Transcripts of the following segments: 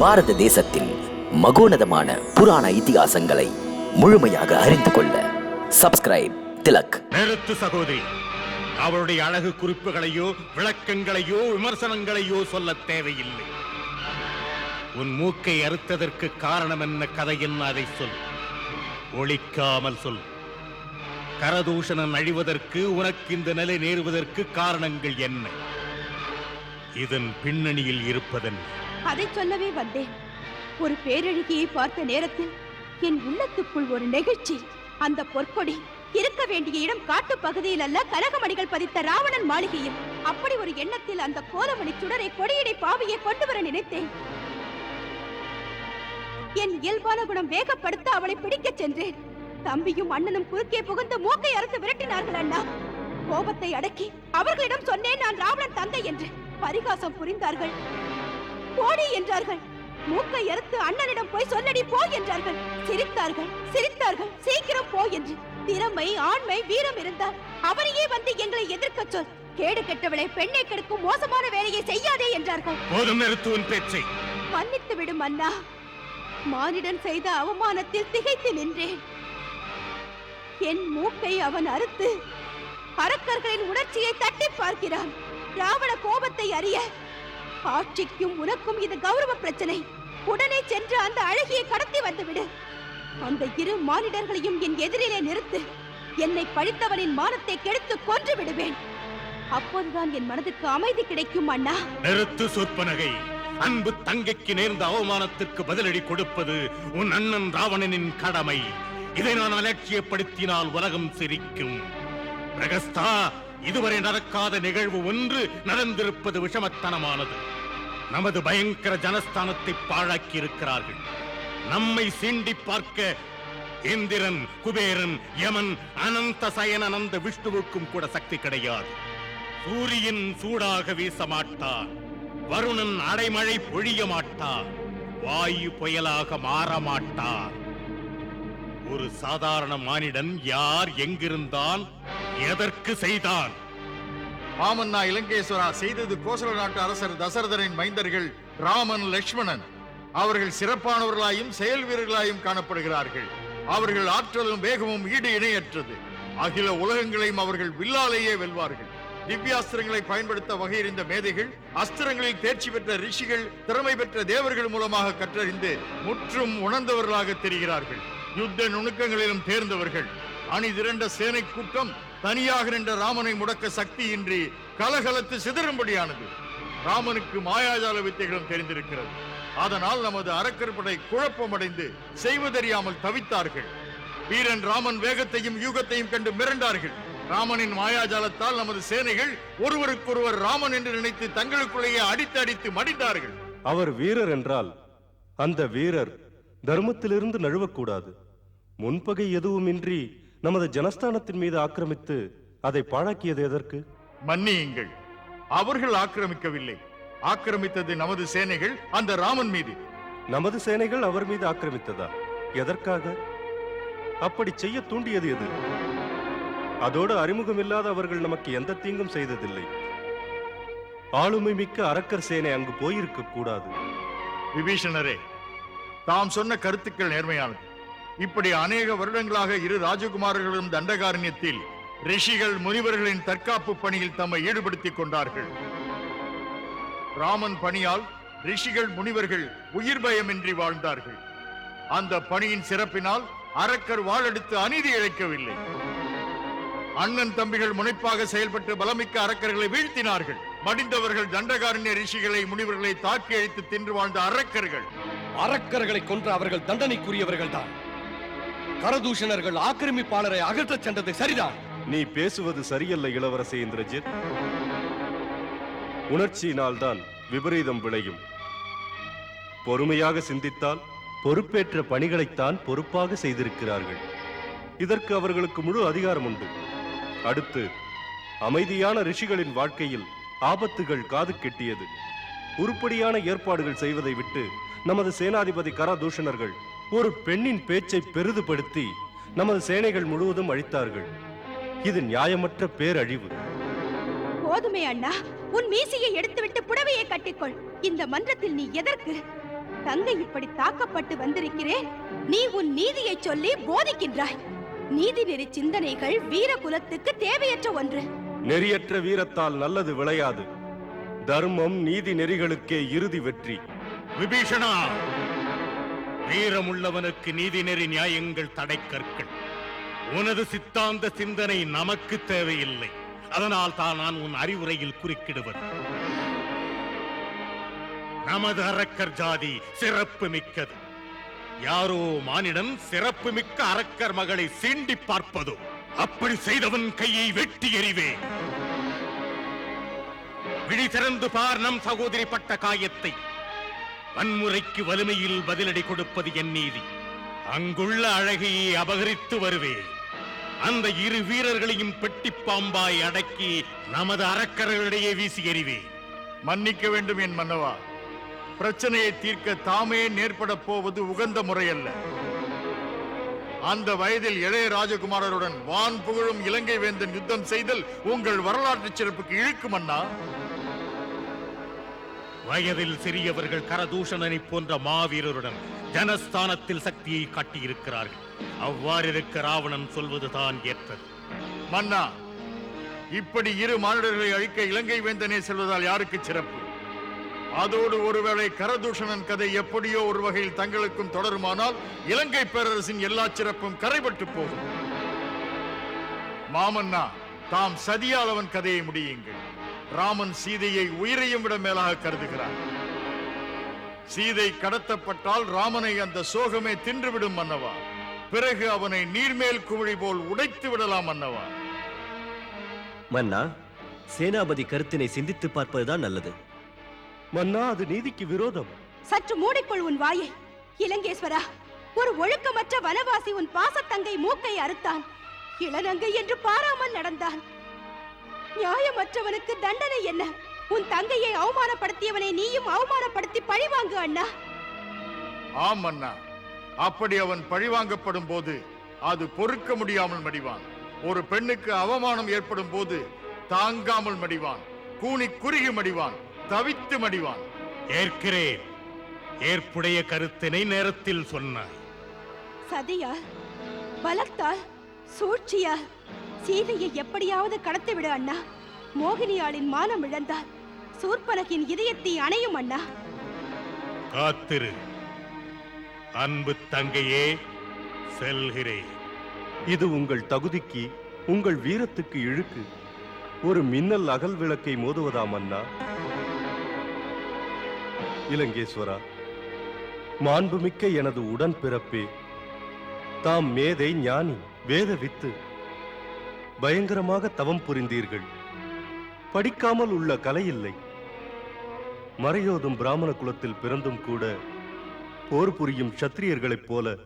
பாரத தேசத்தின் மகோனதமான புராண இதிகாசங்களை முழுமையாக அறிந்து கொள்ள சப்ஸ்கிரைப் திலக். நிறுத்து சகோதரி. அவளுடைய அழகு குறிப்புகளையோ விளக்கங்களையோ விமர்சனங்களையோ சொல்ல தேவையில்லை. உன் மூக்கை அறுத்ததற்கு காரணம் என்ன கதை என்ன அதை சொல். ஒழிக்காமல் சொல். கரதூஷணன் அழிவதற்கு உனக்கு இந்த நிலை நேருவதற்கு காரணங்கள் என்ன? இதன் பின்னணியில் இருப்பதென்ன? அதை சொல்லவே வந்தேன். ஒரு பேரழகியை பார்த்த நேரத்தில் என் உள்ளத்துக்குள் ஒரு நெகிழ்ச்சி அந்த பொற்கொடி இருக்க வேண்டிய இடம் காட்டு பகுதியில் அல்ல கனகமணிகள் பதித்த ராவணன் மாளிகையில். அப்படி ஒரு எண்ணத்தில் அந்த கோலமணி சுடரை கொடியடை பாவியை கொண்டு வர நினைத்தேன். என் இயல்பான குணம் வேகப்படுத்த அவளை பிடிக்கச் சென்றேன். தம்பியும் அண்ணனும் குறுக்கே புகுந்து மூக்கை அறுத்து விரட்டினார்கள் அண்ணா. கோபத்தை அடக்கி அவர்களிடம் சொன்னேன் நான் ராவணன் தந்தை என்று பரிகாசம் புரிந்தார்கள். போடி என்றார்கள். மூக்கை அறுத்து அண்ணனிடம் போய் சொல்லடி போ என்றார்கள். சிரித்தார்கள் சிரித்தார்கள் சீக்கிரம் போ என்று. திறமை ஆண்மை வீரம் இருந்தால் அவரையே வந்து எங்களை எதிர்க்கச் சொல். கேடு கெட்டவளை பெண்ணை கெடுக்கும் மோசமான வேலையை செய்யாதே என்றார்கள். போதும் நிறுத்து உன் பேச்சை. மன்னித்து விடும் அண்ணா மானிடன் செய்த அவமானத்தில் திகைத்து நின்றேன். என் மூக்கை அவன் அறுத்து அரக்கர்களின் உணர்ச்சியை தட்டி பார்க்கிறான். ராவண கோபத்தை அறிய ஆட்சிக்கும் உனக்கும் இது கௌரவ பிரச்சனை. உடனே சென்று அந்த அழகியை கடத்தி வந்துவிடு. அந்த இரு மானிடர்களையும் என் எதிரிலே நிறுத்து. என்னை பழித்தவனின் மானத்தை கெடுத்து கொன்று விடுவேன். அப்போதுதான் என் மனதுக்கு அமைதி கிடைக்கும் அண்ணா. நிறுத்து சொற்பனகை. அன்பு தங்கைக்கு நேர்ந்த அவமானத்திற்கு பதிலடி கொடுப்பது உன் அண்ணன் ராவணனின் கடமை. இதை நான் அலட்சியப்படுத்தினால் உலகம் சிரிக்கும். பிரகஸ்தா இதுவரை நடக்காத நிகழ்வு ஒன்று நடந்திருப்பது விஷமத்தனமானது. நமது பயங்கர ஜனஸ்தானத்தை பாழாக்கி இருக்கிறார்கள் நம்மை சீண்டி பார்க்க இந்திரன் குபேரன் யமன் அனந்த சயனந்த அனந்த விஷ்ணுவுக்கும் கூட சக்தி கிடையாது. சூரியன் சூடாக வீச மாட்டார். வருணன் அடைமழை பொழிய மாட்டார். வாயு புயலாக மாற மாட்டார். ஒரு சாதாரண மானிடன் யார் எங்கிருந்தான் எதற்கு செய்தான்? மாமன்னா இலங்கேஸ்வரா செய்தது கோசல நாட்டு அரசர் தசரதரின் மைந்தர்கள் ராமன் லக்ஷ்மணன். அவர்கள் சிறப்பானவர்களாயும் செயல் வீரர்களாயும் காணப்படுகிறார்கள். அவர்கள் ஆற்றலும் வேகமும் ஈடு இணையற்றது. அகில உலகங்களையும் அவர்கள் வில்லாலேயே வெல்வார்கள். திவ்யாஸ்திரங்களை பயன்படுத்த வகையறிந்த மேதைகள் அஸ்திரங்களில் தேர்ச்சி பெற்ற ரிஷிகள் திறமை பெற்ற தேவர்கள் மூலமாக கற்றறிந்து முற்றும் உணர்ந்தவர்களாக தெரிகிறார்கள். யுத்த நுணுக்கங்களிலும் தேர்ந்தவர்கள். அணி திரண்ட சேனை கூட்டம் தனியாக நின்ற ராமனை முடக்க சக்தியின்றி கலகலத்து சிதறும்படியானது. ராமனுக்கு மாயாஜால வித்தைகளும் தெரிந்திருக்கிறது. அதனால் நமது அரக்கர்படை குழப்பமடைந்து செய்வதறியாமல் தவித்தார்கள். வீரன் ராமன் வேகத்தையும் யூகத்தையும் கண்டு மிரண்டார்கள். ராமனின் மாயாஜாலத்தால் நமது சேனைகள் ஒருவருக்கொருவர் ராமன் என்று நினைத்து தங்களுக்குள்ளேயே அடித்து அடித்து மடிந்தார்கள். அவர் வீரர் என்றால் அந்த வீரர் தர்மத்திலிருந்து நழுவக்கூடாது. முன்பகை எதுவுமின்றி நமது ஜனஸ்தானத்தின் மீது ஆக்கிரமித்து அதை பாழாக்கியது எதற்கு? மன்னியுங்கள். அவர்கள் ஆக்கிரமிக்கவில்லை. ஆக்கிரமித்தது நமது சேனைகள் அந்த ராமன் மீது. நமது சேனைகள் அவர் மீது ஆக்கிரமித்ததா? எதற்காக? அப்படி செய்ய தூண்டியது எது? அதோடு அறிமுகமில்லாத அவர்கள் நமக்கு எந்த தீங்கும் செய்ததில்லை. ஆளுமை மிக்க அரக்கர் சேனை அங்கு போயிருக்க கூடாது விபீஷணரே தாம் சொன்ன கருத்துக்கள் நேர்மையானது. இப்படி அநேக வருடங்களாக இரு ராஜகுமாரர்களும் தண்டகாரண்யத்தில் ரிஷிகள் முனிவர்களின் தற்காப்பு பணியில் தம்மை ஈடுபடுத்திக் கொண்டார்கள். ராமன் பணியால் ரிஷிகள் முனிவர்கள் உயிர் பயமின்றி வாழ்ந்தார்கள். அந்த பணியின் சிறப்பினால் அரக்கர் வாழெடுத்து அநீதி இழைக்கவில்லை. அண்ணன் தம்பிகள் முனைப்பாக செயல்பட்டு பலமிக்க அரக்கர்களை வீழ்த்தினார்கள். மடிந்தவர்கள் தண்டகாரண்ய ரிஷிகளை முனிவர்களை தாக்கி அழித்து தின்று வாழ்ந்த அரக்கர்கள். அரக்கர்களை கொன்ற அவர்கள் தண்டனைக்குரியவர்கள் தான் கரதூஷணர்கள் ஆக்கிரமிப்பாளரை அகற்றச் சென்றது சரிதான். நீ பேசுவது சரியல்ல இளவரசே இந்திரஜித். உணர்ச்சியினால்தான் விபரீதம் விளையும். பொறுமையாக சிந்தித்தால் பொறுப்பேற்ற பணிகளைத்தான் பொறுப்பாக செய்திருக்கிறார்கள். இதற்கு அவர்களுக்கு முழு அதிகாரம் உண்டு. அடுத்து அமைதியான ரிஷிகளின் வாழ்க்கையில் ஆபத்துகள் காது கெட்டியது. உருப்படியான ஏற்பாடுகள் செய்வதை விட்டு நமது சேனாதிபதி கரதூஷணர்கள் ஒரு பெண்ணின் பேச்சை பெரிதுபடுத்தி நமது சேனைகள் முழுவதும் அழித்தார்கள். இது நியாயமற்ற பேரழிவு. போதுமே அண்ணா. உன் மீசையை எடுத்துவிட்டு புடவையை கட்டிக்கொள். இந்த மன்றத்தில் நீ எதற்கு? தங்கை இப்படி தாக்கப்பட்டு வந்திருக்கிறேன். நீ உன் நீதியை சொல்லி போதிக்கின்றாய். நீதி நெறி சிந்தனைகள் வீர குலத்துக்கு தேவையற்ற ஒன்று. நெறியற்ற வீரத்தால் நல்லது விளையாது. தர்மம் நீதி நெறிகளுக்கே இறுதி வெற்றி. விபீஷணா வீரமுள்ளவனுக்கு நீதிநெறி நியாயங்கள் தடைக்கற்கள் உனது சித்தாந்த சிந்தனை நமக்கு தேவையில்லை. அதனால் தான் நான் உன் அறிவுரையில் குறுக்கிடுவது. நமது அரக்கர் ஜாதி சிறப்பு மிக்கது. யாரோ மானிடன் சிறப்பு மிக்க அரக்கர் மகளை சீண்டி பார்ப்பதோ அப்படி செய்தவன் கையை வெட்டி எறிவேன். விழி திறந்து பார் நம் சகோதரி பட்ட காயத்தை. வன்முறைக்கு வலிமையில் பதிலடி கொடுப்பது என் நீதி. அங்குள்ள அழகையை அபகரித்து வருவேன் அந்த இரு வீரர்களையும் பெட்டி பாம்பாய் அடக்கி நமது அரக்கர்களிடையே வீசி எறிவேன் மன்னிக்க வேண்டும் என் மன்னவா. பிரச்சனையை தீர்க்க தாமே நேர்பட போவது உகந்த முறையல்ல. அந்த வயதில் இளைய ராஜகுமாரருடன் வான் புகழும் இலங்கை வேந்தன் யுத்தம் செய்தல் உங்கள் வரலாற்று சிறப்புக்கு இழுக்கும் அண்ணா. வயதில் சிறியவர்கள் கரதூஷணனை போன்ற மாவீரருடன் ஜனஸ்தானத்தில் சக்தியை காட்டியிருக்கிறார்கள். அவ்வாறிருக்க ராவணன் சொல்வதுதான் ஏற்றது. மன்னா இப்படி இரு மானிடர்களை அழிக்க இலங்கை வேந்தனே செல்வதால் யாருக்கு சிறப்பு? அதோடு ஒருவேளை கரதூஷணன் கதை எப்படியோ ஒரு வகையில் தங்களுக்கும் தொடருமானால் இலங்கை பேரரசின் எல்லா சிறப்பும் கரைபட்டு போகும். மாமன்னா தாம் சதியாதவன் கதையை முடியுங்கள். ராமன் சீதையை உயிரையும் விட மேலாக கருதுகிறார். சீதை கடத்தப்பட்டால் ராமனை அந்த சோகமே தின்றுவிடும் மன்னவா பிறகு அவனை நீர்மேல் குமிழி போல் உடைத்து விடலாம் மன்னவா மன்னா சேனாபதி கருத்தினை சிந்தித்து பார்ப்பதுதான் நல்லது. மன்னா அது நீதிக்கு விரோதம். சற்று மூடிக்கொள் உன் வாயை. இலங்கேஸ்வரா ஒரு ஒழுக்கமற்ற வனவாசி உன் பாசத்தங்கை மூக்கை அறுத்தான். இளநங்கை என்று பாராமல் நடந்தான். நியாயமற்றவனுக்கு தண்டனை என்ன? உன் தங்கையை அவமானப்படுத்தியவனை நீயும் அவமானப்படுத்தி பழிவாங்கு அண்ணா. ஆம் அண்ணா. அப்படி அவன் பழிவாங்கப்படும் போது அது பொறுக்க முடியாமல் மடிவான். ஒரு பெண்ணுக்கு அவமானம் ஏற்படும் போது தாங்காமல் மடிவான். கூனி குறுகி மடிவான். தவித்து மடிவான். ஏற்கிறேன். ஏற்புடைய கருத்தினை நேரத்தில் சொன்னாய். சதியால் பலத்தால் சூழ்ச்சியால் சீதையை எப்படியாவது கடத்திவிடு அண்ணா. மோகினியாளின் மானம் இழந்தால் சூர்பனகின் இதயத்தை அணையும் அண்ணா. காத்திரு. அன்பு தங்கையே செல்கிறேன். இது உங்கள் தகுதிக்கு உங்கள் வீரத்துக்கு இழுக்கு. ஒரு மின்னல் அகல் விளக்கை மோதுவதாம் அண்ணா. இலங்கேஸ்வரா மாண்புமிக்க எனது உடன் பிறப்பே. தாம் மேதை ஞானி வேத வித்து பயங்கரமாக தவம் புரிந்தீர்கள். படிக்காமல் உள்ள கலை இல்லை மறையோதும் பிராமண குலத்தில் பிறந்தும் கூட போர் புரியும் சத்திரியர்களைப் போல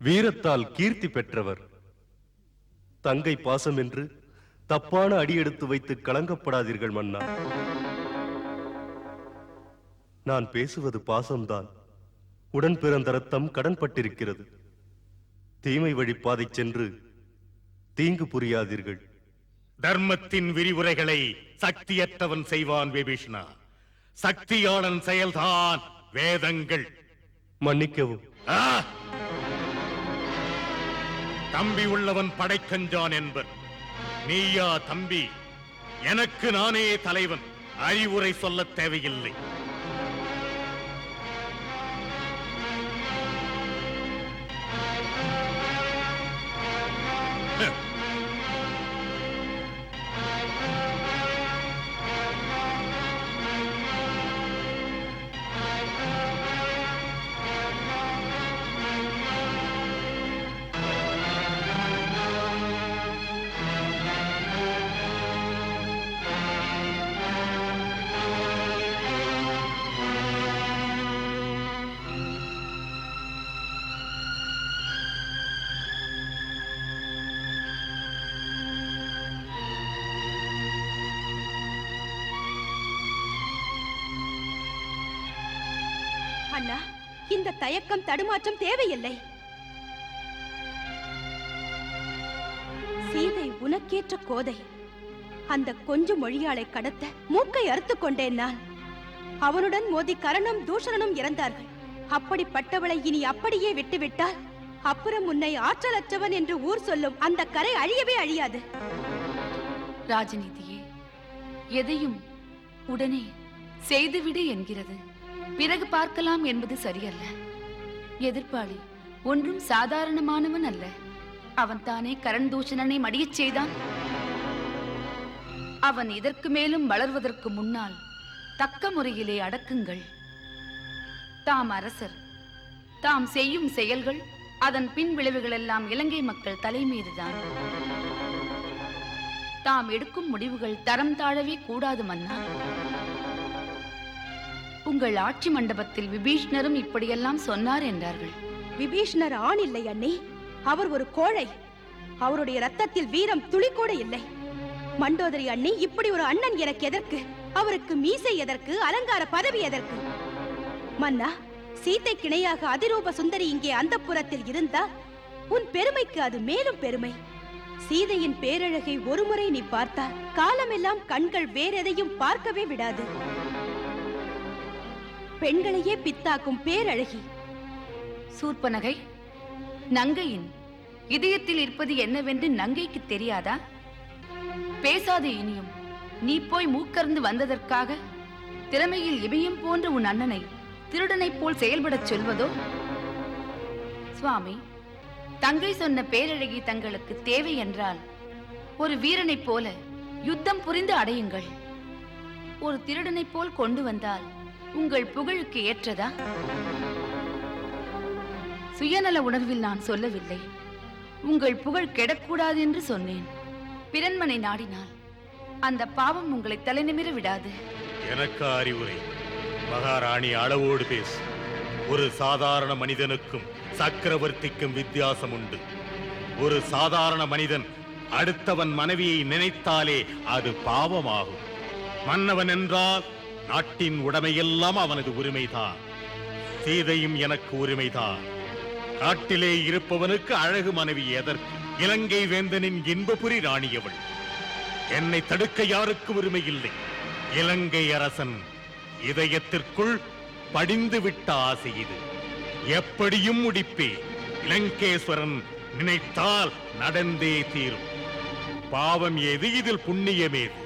வீரத்தால் கீர்த்தி பெற்றவர். தங்கை பாசம் என்று தப்பான அடி எடுத்து வைத்து கலங்கப்படாதீர்கள் மன்னா. நான் பேசுவது பாசம்தான். உடன் பிறந்த ரத்தம் கடன்பட்டிருக்கிறது. தீமை வழி பாதை சென்று தீங்கு புரியாதீர்கள். தர்மத்தின் விரிவுரைகளை சக்தியற்றவன் செய்வான் விபீஷ்ணா. சக்தியாளன் செயல்தான் வேதங்கள். மன்னிக்கவும்! தம்பி உள்ளவன் படைக்கஞ்சான் என்பர். நீயா தம்பி எனக்கு நானே தலைவன். அறிவுரை சொல்லத் தேவையில்லை. இந்த தயக்கம் தடுமாற்றம் தேவையில்லை. சீதை உனக்கேற்ற கோதை. அந்த கொஞ்சு மொழியாளை கடத்த மூக்கை அறுத்துக் கொண்டேன் நான். அவனுடன் மோதி கரணம் தூஷணனும் இறந்தார்கள். அப்படிப்பட்டவளை இனி அப்படியே விட்டுவிட்டால் அப்புறம் உன்னை ஆற்றலற்றவன் என்று ஊர் சொல்லும் அந்த கரை அழியவே அழியாது. ராஜநீதியே எதையும் உடனே செய்துவிடு என்கிறது. பிறகு பார்க்கலாம் என்பது சரியல்ல. எதிர்ப்பாளி ஒன்றும் சாதாரணமானவன் அல்ல. அவன் தானே கரண் தூஷணனை மடியச் செய்தான். அவன் இதற்கு மேலும் வளர்வதற்கு முன்னால் தக்க முறையிலே அடக்குங்கள். தாம் அரசர். தாம் செய்யும் செயல்கள் அதன் பின் விளைவுகளெல்லாம் இலங்கை மக்கள் தலைமீதுதான். தாம் எடுக்கும் முடிவுகள் தரம் தாழவே கூடாது மன்னா. உங்கள் ஆட்சி மண்டபத்தில் விபீஷ்ணரும் இப்படியெல்லாம் சொன்னார் என்றார்கள். விபீஷ்ணர் ஆண் இல்லை அண்ணி. அவர் ஒரு கோழை. அவருடைய ரத்தத்தில் வீரம் துளி கூட இல்லை. மண்டோதரி அண்ணி இப்படி ஒரு அண்ணன் எனக்கு எதற்கு? அவருக்கு மீசை எதற்கு? அலங்கார பதவி எதற்கு? மன்னா சீத்தை கிணையாக அதிரூப சுந்தரி இங்கே அந்த புறத்தில் இருந்தால் உன் பெருமைக்கு அது மேலும் பெருமை. சீதையின் பேரழகை ஒருமுறை நீ பார்த்தால் காலமெல்லாம் கண்கள் வேறெதையும் பார்க்கவே விடாது. பெண்களையே பித்தாக்கும் பேரழகி. சூர்ப்பனகை நங்கையின் இதயத்தில் இருப்பது என்னவென்று நங்கைக்கு தெரியாதா? பேசாதே இனியும். நீ போய் மூக்கர்ந்து வந்ததற்காக திறமையில் இமயம் போன்ற உன் அண்ணனை திருடனைப் போல் செயல்படச் சொல்வதோ? சுவாமி தங்கை சொன்ன பேரழகி தங்களுக்கு தேவை என்றால் ஒரு வீரனைப் போல யுத்தம் புரிந்து அடையுங்கள். ஒரு திருடனைப் போல் கொண்டு வந்தால் உங்கள் புகழுக்கு ஏற்றதா? சுயநல உணர்வில் நான் சொல்லவில்லை. உங்கள் புகழ் கெடக்கூடாது என்று சொன்னேன். பிறன்மனை நாடினால் அந்த பாவம் உங்களை தலைநிமிர விடாது. எனக்கு அறிவுரை. மகாராணி அளவோடு பேசு. ஒரு சாதாரண மனிதனுக்கும் சக்கரவர்த்திக்கும் வித்தியாசம் உண்டு. ஒரு சாதாரண மனிதன் அடுத்தவன் மனைவியை நினைத்தாலே அது பாவமாகும். மன்னவன் என்றால் நாட்டின் உடைமையெல்லாம் அவனது உரிமைதான் சீதையும் எனக்கு உரிமைதான் காட்டிலே இருப்பவனுக்கு அழகு மனைவி எதற்கு? இலங்கை வேந்தனின் இன்பபுரி ராணியவள் என்னை தடுக்க யாருக்கு உரிமை இல்லை இலங்கை அரசன் இதயத்திற்குள் படிந்து விட்ட ஆசை இது. எப்படியும் முடிப்பே. இலங்கேஸ்வரன் நினைத்தால் நடந்தே தீரும். பாவம் ஏது? இதில் புண்ணியமேது?